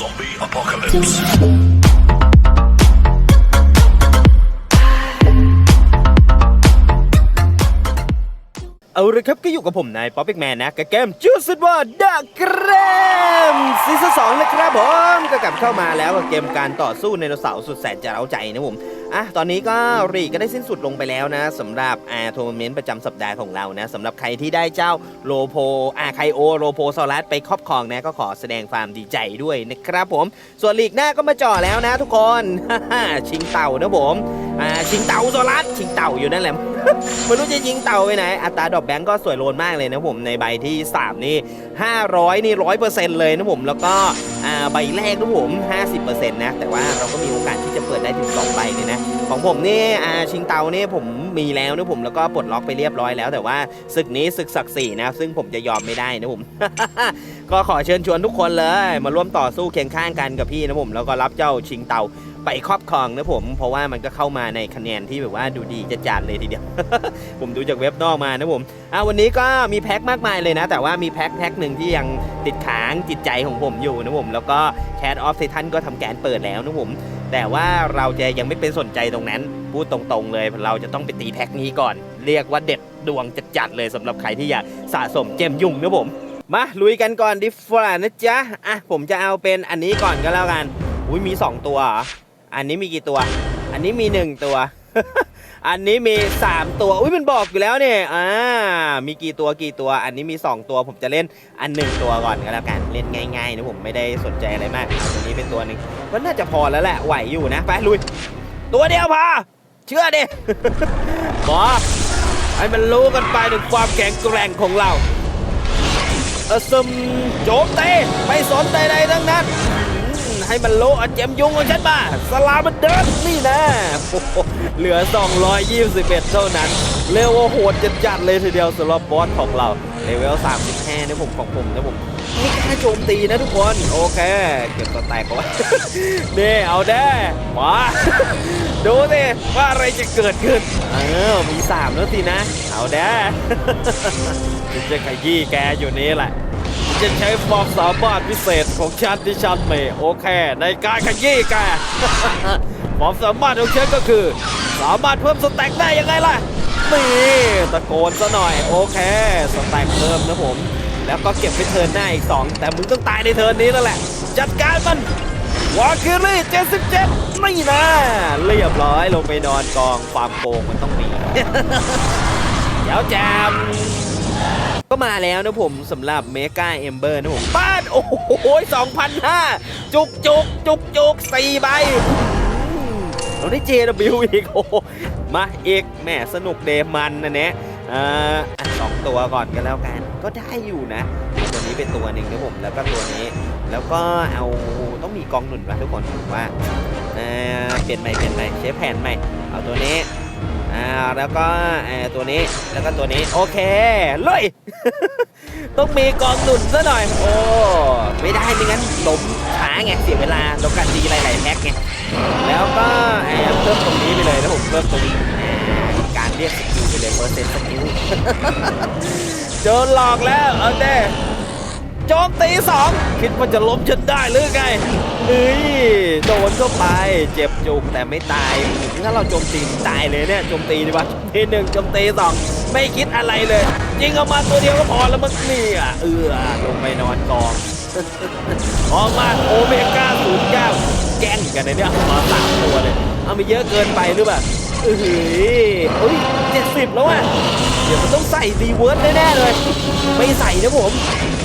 Zombie apocalypse. เอาละครับก็อยู่กับผมนายป๊อปปี้แมนนะกับเกมจูสุดว่าดะกเกรมซีซั่นสองนะครับผมก็กลับเข้ามาแล้วกับเกมการต่อสู้ไดโนเสาร์สุดแสนจะเร้าใจนะผม อะตอนนี้ก็รีก็ได้สิ้นสุดลงไปแล้วนะสำหรับอาทัวร์เมนต์ประจำสัปดาห์ของเรานะสำหรับใครที่ได้เจ้าโลโพอาไคโอโลโพซอรัสไปครอบครองนะก็ขอแสดงความดีใจด้วยนะครับผม ส่วนลีกหน้าก็มาจ่อแล้วนะทุกคน ชิงเต่านะผมอ่าชิงเต่าโซลัสชิงเต่าอยู่นั่นแหละ ไม่รู้จะยิงเต่าไปไหน อัตราดอกแบงก์ก็สวยโลนมากเลยนะผมในใบที่ 3 นี่ 500 นี่ร้อยเปอร์เซ็นต์เลยนะผม แล้วก็ใบแรกนะผม 50%นะ แต่ว่าเราก็มีโอกาสที่จะเปิดได้ถึง2ใบเลยนะ ของผมนี่อาชิงเตานี่ผมมีแล้วนะผมแล้วก็ปลดล็อกไปเรียบร้อยแล้ว แต่ว่าศึกนี้ศึกศักดิ์ศรีนะ ซึ่งผมจะยอมไม่ได้นะผม ก็ขอเชิญชวนทุกคนเลย มาร่วมต่อสู้เคียงข้างกันกับพี่นะผมแล้วก็รับเจ้าชิงเตา ไปครอบครองนะผม เพราะว่ามันก็เข้ามาในคะแนนที่แบบว่าดูดีจะจัดเลยทีเดียว ผมดูจากเว็บนอกมานะผมอ่าวันนี้ก็มีแพ็คมากมายเลยนะ แต่ว่ามีแพ็คแพ็คหนึ่งที่ยังติดค้างจิตใจของผมอยู่นะผม แล้วก็ Cat of Titan ก็ทำการเปิดแล้วนะผม แต่ว่าเราจะยังไม่เป็นสนใจตรงนั้น พูดตรงๆเลย เราจะต้องไปตีแพ็คนี้ก่อน เรียกว่าเด็ดดวงจัดๆเลยสำหรับใครที่อยากสะสมเจมยุ่งนะผม มาลุยกันก่อนดิฟรานะจ๊ะอะผมจะเอาเป็นอันนี้ก่อนก็แล้วกันอุ้ยมี 2 ตัว อันนี้มีกี่ตัว อันนี้มี 1 ตัว อันนี้มี 3 ตัว อุ้ยมันบอกอยู่แล้วเนี่ย อ่า มีกี่ตัวกี่ตัว อันนี้มี 2 ตัว ผมจะเล่นอันหนึ่งตัวก่อนก็แล้วกัน เล่นง่ายๆนะผมไม่ได้สนใจอะไรมากเอาตัวนี้เป็นตัวหนึ่งก็น่าจะพอแล้วแหละ ไหวอยู่นะ ไปลุย ตัวเดียวพอ เชื่อดิหมอให้มันรู้กันไปถึงความแข็งแกร่งของเราเออซึมโจมเตะไม่สนใดๆทั้งนั้น ให้มันโลเอาเจมยุงของฉันมาสลามันเดินนี่นะโอ้โหเหลือ 221 เท่านั้นเร็วว่าโหดจะจัดเลยทีเดียวสำหรับบอสของเราเลเวล35นะผมของผมนะผมไม่กล้าโจมตีนะทุกคนโอเค เก็บตัวแตกเอาไว้เอาได้มาดูสิว่าอะไรจะเกิดขึ้นเออมีสามแล้วสินะ เอาได้ฉันจะขยี้แกอยู่นี้แหละ ฉันจะใช้ความสามารถพิเศษของฉันที่ฉันเมโอเค ในการขยี้แกความสามารถของฉันก็คือ สามารถเพิ่มสแต็กได้ยังไงล่ะนี่ตะโกนซะหน่อยโอเค สแต็กเพิ่มนะผม แล้วก็เก็บไปเทิร์นหน้าอีก 2 แต่มึงต้องตายในเทิร์นนี้แล้วแหละ จัดการมันวาคิรี่77ไม่นะเรียบร้อยลงไปนอนกองความโกงมันต้องมีเดี๋ยวแจม ก็มาแล้วนะผมสำหรับเมกาเอมเบอร์นะผมบ้านโอ้โห2,005จุกจุกจุกจุกสี่ใบเราได้ JW อีกโอ้มาอีกแหมสนุกเดมันนะเนี่ยอ่าสองตัวก่อนกันแล้วกัน ก็ได้อยู่นะ ตัวนี้เป็นตัวหนึ่งนะผมแล้วก็ตัวนี้ แล้วก็เอาต้องมีกองหนุนป่ะทุกคนผมว่าอ่าเปลี่ยนใหม่เปลี่ยนใหม่ใช้แผนใหม่เอาตัวนี้ อ่าแล้วก็เอ่อตัวนี้แล้วก็ตัวนี้โอเคเลยต้องมีกองหนุนซะหน่อย โอ้ไม่ได้ไม่งั้นล้มช้าไงเสียเวลาเรากันดีหลายๆแพ็กไงแล้วก็เอ่อเพิ่มตรงนี้ไปเลยนะผมเพิ่มตรงเอ่อการเรียกสกิลไปเลยเปอร์เซ็นต์สกิลโดนหลอกแล้วเอาเด้ โจมตีสองคิดว่าจะล้มฉันได้หรือไงเฮ้ยโดนเข้าไป เจ็บจุกแต่ไม่ตาย ถ้าเราโจมตีตายเลยเนี่ยโจมตีดีกว่าทีหนึ่งโจมตีสองไม่คิดอะไรเลยยิงออกมาตัวเดียวก็พอแล้วมันนี่อะเออลงไปนอนกองออกมาโอเมก้าศูนย์เก้าแกล้งกันนเนี่ยมาสามตัวเลย เอามาเยอะเกินไปหรือเปล่า เออเฮ้ยเจ็ดสิบแล้วอะ เดี๋ยวมันต้องใส่รีเวิร์สแน่ๆเลย ไม่ใส่นะผม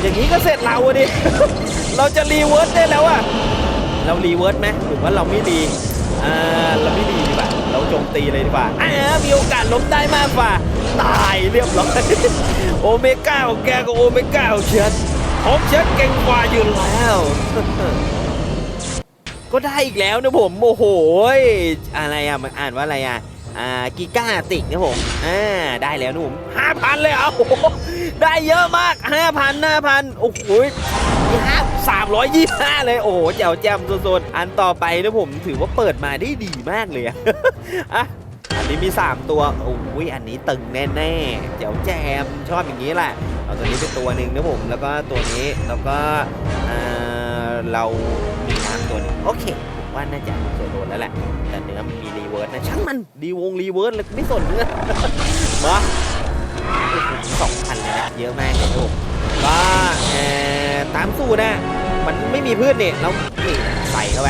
อย่างนี้ก็เสร็จเราอะดิ เราจะรีเวิร์สได้แล้วอะเรารีเวิร์สไหมหรือว่าเราไม่รีอ่าเราไม่รีดีกว่า เราโจมตีเลยดีกว่าอ่ามีโอกาสล้มได้มากกว่า ตายเรียบร้อย โอเมก้าของแกกับโอเมก้าของฉันของฉันเก่งกว่าอยู่แล้ว ก็ได้อีกแล้วนะผมโอ้โหอะไรอะมันอ่านว่าอะไรอะอ่ากิก้าติกนะผมอ่าได้แล้วนะผมห้าพันเลยเอะโอ้โหได้เยอะมากห้าพันห้าพันโอ้โหห้าสามร้อยยี่ห้าเลยโอ้โหแจ๋วแจ่มสุดๆอันต่อไปนะผมถือว่าเปิดมาได้ดีมากเลยอะอะอันนี้มี 3 ตัวโอ้ยอันนี้ตึงแน่ๆแจ๋วแจมชอบอย่างนี้แหละเอาตัวนี้เป็นตัวหนึ่งนะผมแล้วก็ตัวนี้แล้วก็อ่า เรามีน้ำตัวนึงโอเคผมว่าน่าจะเคยโดนแล้วแหละ แต่เนื้อมันมีรีเวิร์สนะช่างมันดีวงรีเวิร์สเลยไม่สนเนื้อมาสองพันเลยนะเยอะมากเลยลูกก็เอ่อตามสูตรนะมันไม่มีพืชนี่ยเรานี่ใส่เข้าไป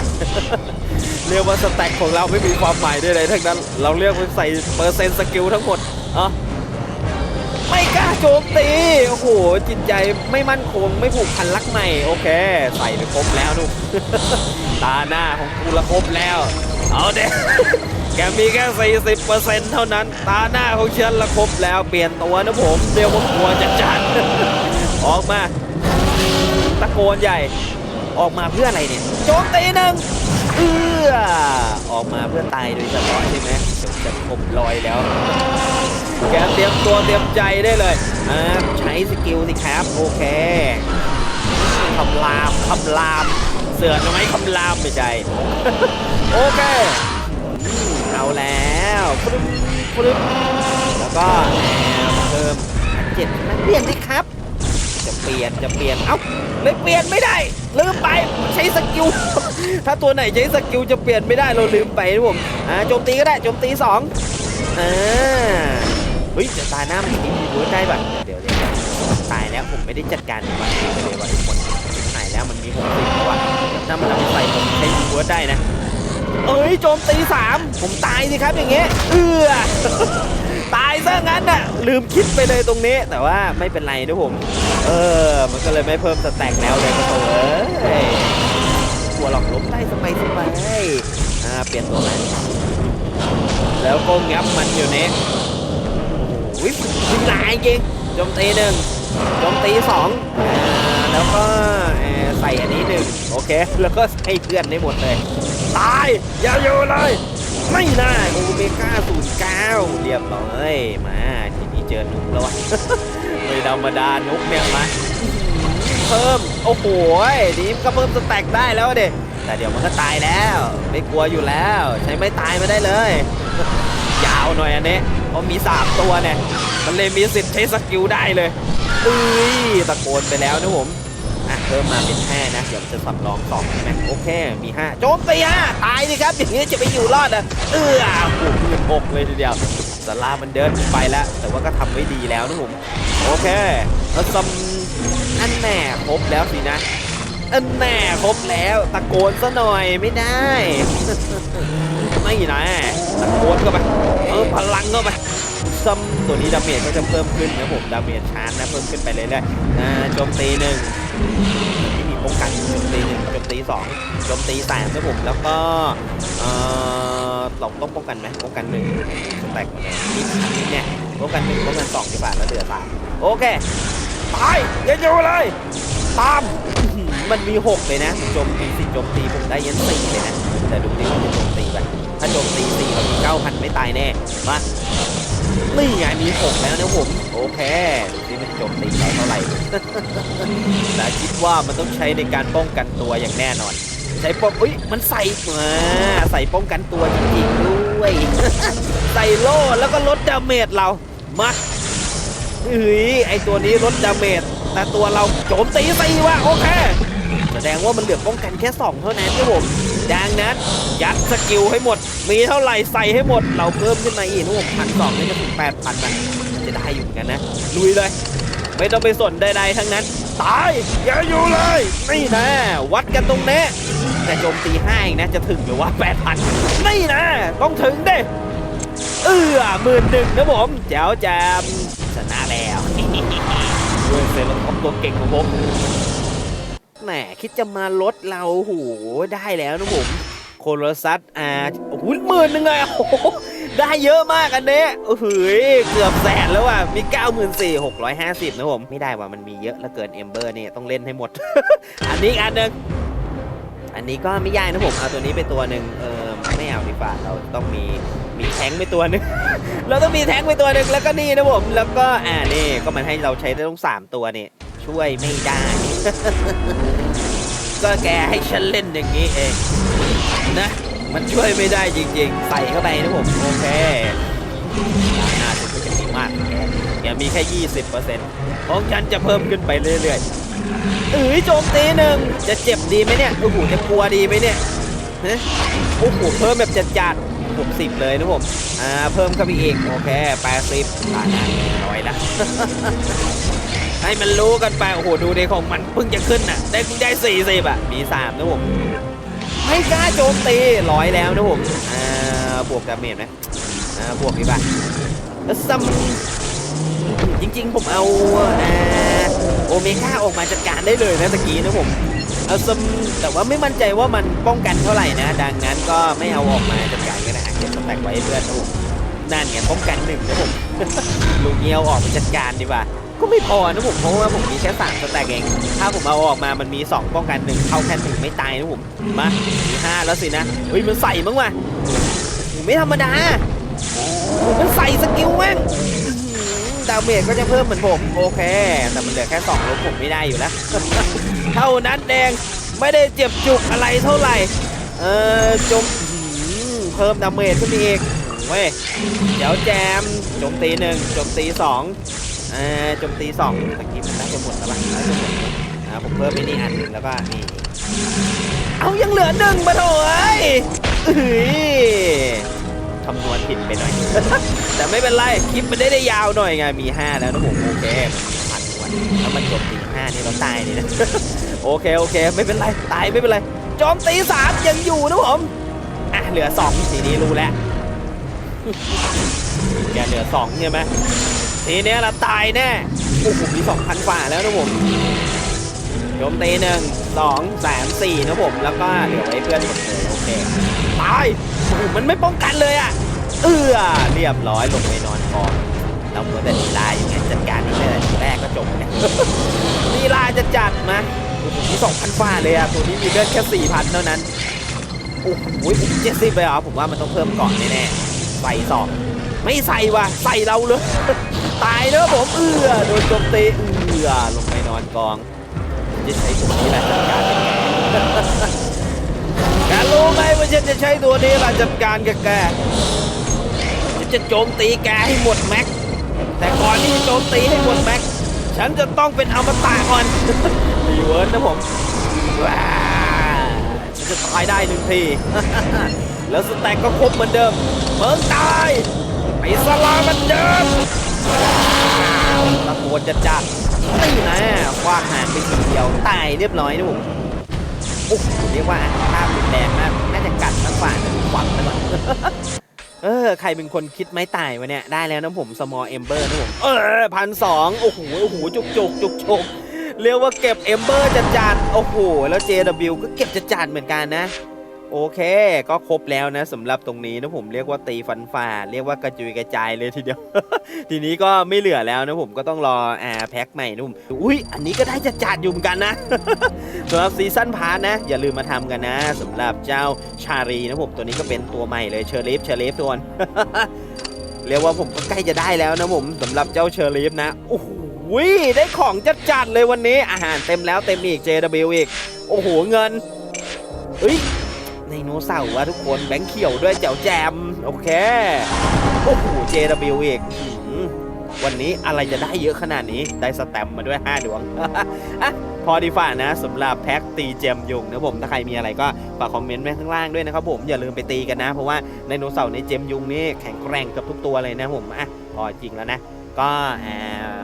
เรียกว่าสแต็กของเราไม่มีความหมายด้วยเลยทั้งนั้น เราเรียกว่าใส่เปอร์เซ็นต์สกิลทั้งหมดอะ ไม่กล้าโจมตี โอ้โห จิตใจไม่มั่นคง ไม่ผูกพันรักใหม่ โอเค ใส่ไปครบแล้วนุกตาหน้าของกูละครบแล้ว เอาเด็กแกมีแค่ 40%เท่านั้น ตาหน้าของฉันละครบแล้ว เปลี่ยนตัวนะผมเรียกว่ากลัวจะจัด ออกมา ตะโกนใหญ่ ออกมาเพื่ออะไรเนี่ย โจมตีหนึ่ง เอื้อออกมาเพื่อตายโดยเฉพาะใช่ไหมจะครบลอยแล้ว แกเตรียมตัวเตรียมใจได้เลยอ่าใช้สกิลสิครับ โอเคคำรามคำราม เสือทำไมคำรามไม่ใช่โอเค เอาแล้วฟรึ้มฟรึ้มแล้วก็แอบเพิ่มเจ็ดนักเรียนสิครับ เปลี่ยนจะเปลี่ยนเอ้าเลยเปลี่ยนไม่ได้ลืมไปใช้สกิลถ้าตัวไหนใช้สกิลจะเปลี่ยนไม่ได้เราลืมไปนะผมอ่าโจมตีก็ได้โจมตีสองอ่าเฮ้ยจะตายหน้ามันมีเวิร์ดได้ป่ะเดี๋ยวเดี๋ยวตายแล้วผมไม่ได้จัดการมันเลยว่ะทุกคนหายแล้วมันมีหกสิบว่ะถ้ามันเอาไปใส่ผมใช้เวิร์ดได้นะเอ้ยโจมตีสามผมตายสิครับอย่างเงี้ยเอือ ตายซะงั้นน่ะลืมคิดไปเลยตรงนี้ แต่ว่าไม่เป็นไรนะผม เออ มันก็เลยไม่เพิ่มสแต็กแล้วเลยก็โตเอ้ยกลัวหลอกล้มได้สบายสบายอ่าเปลี่ยนตัวใหม่แล้วก็งับมันอยู่เนี้โอ้โหยิงหลายจริงโจมตีหนึ่งโจมตีสองแล้วก็ใส่อันนี้หนึ่งโอเค แล้วก็ให้เพื่อนได้หมดเลย ตายอย่าอยู่เลย ไม่ได้โอเมก้าศูนย์เก้าเรียบร้อยมาทีนี้เจอนุกแล้ววะไม่ธรรมดานุกเนี่ยมาเพิ่มโอ้โหนี่ก็เพิ่มสแต็กได้แล้วเด็แต่เดี๋ยวมันก็ตายแล้ว ไม่กลัวอยู่แล้ว ใช้ไม่ตายมาได้เลย ยาวหน่อยอันนี้เพราะมี3ตัวเนี่ยมันเลยมีสิทธิ์ใช้สกิลได้เลยอุ้ยตะโกนไปแล้วนะผม เพิ่มมาเป็น5นะ เดี๋ยวมันจะสำรอง2ใช่ไหมโอเค มี5โจมตีฮะตายสิครับ อย่างนี้จะไปอยู่รอดอะเออโอ้โหหมื่นกเลยทีเดียวสลามันเดินไปแล้ว แต่ว่าก็ทำไว้ดีแล้วนะผมโอเคแล้วซัมอันแน่ครบแล้วสินะอันแน่ครบแล้วตะโกนซะหน่อยไม่ได้ ไม่นะตะโกนเข้าไปเออพลังเข้าไปซัมตัวนี้ดาเมจก็จะเพิ่มขึ้นนะผมดาเมจชาร์จนะเพิ่มขึ้นไปเรื่อยๆโจมตีหนึ่ง นี่มีป้องกันโจมตีหนึ่งโจมตีสองโจมตีสามนะผมแล้วก็เออเราต้องป้องกันไหมป้องกันหนึ่งสแต็กมีเนี่ยป้องกันหนึ่งป้องกันสองดีกว่าแล้วเหลือสามโอเคตายอย่าอยู่เลยตามมันมีหกเลยนะโจมตีสิโจมตีผมได้ยันสี่เลยนะแต่ดูดิว่าจะโจมตีไปถ้าโจมตีสี่เรามีเก้าพันไม่ตายแน่มานี่ไงมีหกแล้วนะผมโอเค โจมตีเราเท่าไหร่ แต่คิดว่ามันต้องใช้ในการป้องกันตัวอย่างแน่นอน ใช้ป้องอุ้ยมันใส่มาใส่ป้องกันตัวจริงๆด้วย ใส่โล่แล้วก็ลดดาเมจเรา มาเฮ้ยไอตัวนี้ลดดาเมจแต่ตัวเราโจมตีใส่ว่ะโอเคแสดงว่ามันเหลือป้องกันแค่ 2 เท่านั้นครับผมดังนั้นยัดสกิลให้หมด มีเท่าไหร่ใส่ให้หมด เราเพิ่มขึ้นมาอีกนะผมพันสองนี่จะถึงแปดพันมันจะได้อยู่กันนะลุยเลย ไม่ต้องไปสนใดๆทั้งนั้น ตาย อย่าอยู่เลย นี่นะ วัดกันตรงนี้แต่โจมตีห้าเองนะจะถึงหรือว่าแปดพันนี่นะ ต้องถึงเด้เออหมื่นหนึ่งนะผมแจ๋วแจมชนะแล้วด้วยเซลล์ท็อปตัวเก่งของผมแหมคิดจะมาลดเราโหได้แล้วนะผม โคโรซัสอ่าโอ้โหหมื่นหนึ่งเลยโอ้โห ได้เยอะมากอันเนี้ยโอ้โหเกือบแสนแล้วว่ะ มี 94,650 นะผม ไม่ได้ว่ะมันมีเยอะแล้วเกินเอมเบอร์นี่ต้องเล่นให้หมด อันนี้อันหนึงอันนี้ก็ไม่ยากนะผม เอาตัวนี้ไปตัวหนึ่งเออไม่เอาดีกว่าเราต้องมีมีแท้งไปตัวหนึ่ง เราต้องมีแท้งไปตัวหนึ่งแล้วก็นี่นะผม แล้วก็อ่านี่ก็มันให้เราใช้ได้ต้องสามตัวนี่ช่วยไม่ได้ ก็แกให้ฉันเล่นอย่างนี้เองนะ มันช่วยไม่ได้จริงๆ ใส่เข้าไปนะผม โอเคหน้าฉันก็จะมีมากแกแกแกมีแค่ 20%ของฉันจะเพิ่มขึ้นไปเรื่อยๆเอ้ยโจมตีหนึ่งจะเจ็บดีไหมเนี่ยโอ้โหจะกลัวดีไหมเนี่ยฮะโอ้โหเพิ่มแบบจัดจัดหกสิบเลยนะผมอ่าเพิ่มเข้าไปอีกโอเคแปดสิบตายแล้วน้อยละให้มันรู้กันไปโอ้โหดูเดของมันเพิ่งจะขึ้นน่ะ ได้ได้สี่สิบอะมีสามนะผม ไม่กล้าโจมตีร้อยแล้วนะผมอ่าบวกดาเมจไหมอ่าบวกดีป่ะแล้วซัมจริง ๆ ผมเอาอ่าโอเมก้าออกมาจัดการได้เลยนะตะกี้นะผมเอาซัมแต่ว่าไม่มั่นใจว่ามันป้องกันเท่าไหร่นะ ดังนั้นก็ไม่เอาออกมาจัดการก็ได้เก็บสแต็กไว้เพื่อนนะผมนั่นไงป้องกันหนึ่งนะผมลูกเงี้ยวออกมาจัดการดีกว่า ก็ไม่พอนะผมเพราะว่าผมมีแค่สามสแต็กเอง ถ้าผมเอาออกมามันมี 2 ป้องกันหนึ่งเข้าแค่หนึ่งไม่ตายนะผมมามีห้าแล้วสินะเฮ้ยมันใส่มั้งวะไม่ธรรมดาโอ้โหมันใส่สกิลแม่งดาเมจก็จะเพิ่มเหมือนผมโอเค แต่มันเหลือแค่2ลบผมไม่ได้อยู่แล้ว เท่านั้นแดงไม่ได้เจ็บจุกอะไรเท่าไหร่ เออจมเพิ่มดาเมจขึ้นไปอีกเว้ยเดี๋ยวแจมโจมตีหนึ่งโจมตีสอง อ่อโจมตีสองตะกี้มันน่าจะหมดแล้วป่ะน่าจะหมดอ่าผมเพิ่มไปนี่อันหนึ่งแล้วก็นี่เอายังเหลือหนึ่งมาโถเอ้ยเอ้ยคำนวณผิดไปหน่อย แต่ไม่เป็นไร คลิปมันได้ได้ยาวหน่อยไง มี 5 แล้วนะผมโอเคมันมีพันวันถ้ามันจมตี5นี่เราตายเลยนะ โอเค โอเค ไม่เป็นไร ตายไม่เป็นไรโจมตีสามยังอยู่นะผม อะ เหลือสองทีนี้รู้แล้ว แกเหลือสองใช่ไหม ทีเนี้ยเราตายแน่โอ้โหมีสองพันกว่าแล้วนะผมโจมตีหนึ่งสองสามสี่นะผมแล้วก็เหลือไว้เพื่อนหมดเลยโอเคตายโอ้โหมันไม่ป้องกันเลยอะเอื้อเรียบร้อยลงไปนอนกองเราเหมือแต่ลีลาอย่างไงจัดการนี่เลยแรกก็จบเนี่ยลีลาจะจัดมาโอ้โหมีสองพันกว่าเลยอะตัวนี้มีเลือดแค่สี่พันเท่านั้นโอ้โหเจ็ดสิบไปเหรอผมว่ามันต้องเพิ่มก่อนแน่ๆใส่สอง ไม่ใส่ว่ะใส่เราเลย ตายเนอะผมเอือโดนโจมตีเอือลงไปนอนกองจะใช้ตัวนี้แหละจัดการแกแกรู้ไหมว่าฉันจะใช้ตัวนี้แหละจัดการกับแกฉันจะโจมตีแกให้หมดแม็กแต่ก่อนที่จะโจมตีให้หมดแม็กฉันจะต้องเป็นอมตะก่อนรีเวิร์สนะผมว้าฉันจะตายได้หนึ่งทีแล้วสแต็กก็ครบเหมือนเดิมเมืองตาย ไปสลามือนเดิมตะโกนจะจัดนี่นะคว้าหานไปทีเดียวตายเรียบร้อยนะผมโอ้โหเรียกว่าภาพรุนแรงมากน่าจะกัดทั้งฝ่ายแต่ฝังไปก่อนเออใครเป็นคนคิดไม้ตายวะเนี่ยได้แล้วนะผม small ember นะผมเออพันสองโอ้โหโอ้โหจุกจุกจุกจุกเรียกว่าเก็บ ember จัดจัดๆโอ้โหแล้ว JW ก็เก็บจัดจัดๆเหมือนกันนะ โอเค ก็ครบแล้วนะสำหรับตรงนี้นะผมเรียกว่าตีฟันฝ่า เรียกว่ากระจุยกระจายเลยทีเดียว ทีนี้ก็ไม่เหลือแล้วนะผมก็ต้องรออ่าแพ็คใหม่นะผมอุ้ยอันนี้ก็ได้จัดจัดๆอยู่เหมือนกันนะสำหรับซีซั่นพาร์ทนะ อย่าลืมมาทำกันนะสำหรับเจ้าชารีนะผมตัวนี้ก็เป็นตัวใหม่เลยเชอร์ลีฟเชอร์ลีฟตัวนั้นเรียกว่าผมก็ใกล้จะได้แล้วนะผมสำหรับเจ้าเชอร์ลีฟนะโอ้โหได้ของจัดจัดๆเลยวันนี้อาหารเต็มแล้วเต็มอีก JW อีก โอ้โหเงินเฮ้ย ไดโนเสาร์วะทุกคนแบงค์เขียวด้วยเจ้าแจม โอเค โอ้โห JW อีกวันนี้อะไรจะได้เยอะขนาดนี้ได้สแตมป์มาด้วย 5 ดวงอะพอดีฝ่านะสำหรับแพ็กตีเจมยุงนะผมถ้าใครมีอะไรก็ฝากคอมเมนต์ไว้ข้างล่างด้วยนะครับผมอย่าลืมไปตีกันนะ เพราะว่าไดโนเสาร์ในเจมยุงนี่แข็งแกร่งเกับทุกตัวเลยนะผมอะพอจริงแล้วนะ ก็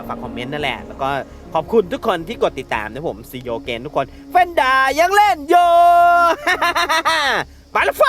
ฝากคอมเมนต์นั่นแหละแล้วก็ ขอบคุณทุกคนที่กดติดตามนะผมซีโยเกนทุกคนเฟนดายังเล่นโย ไปละไฟ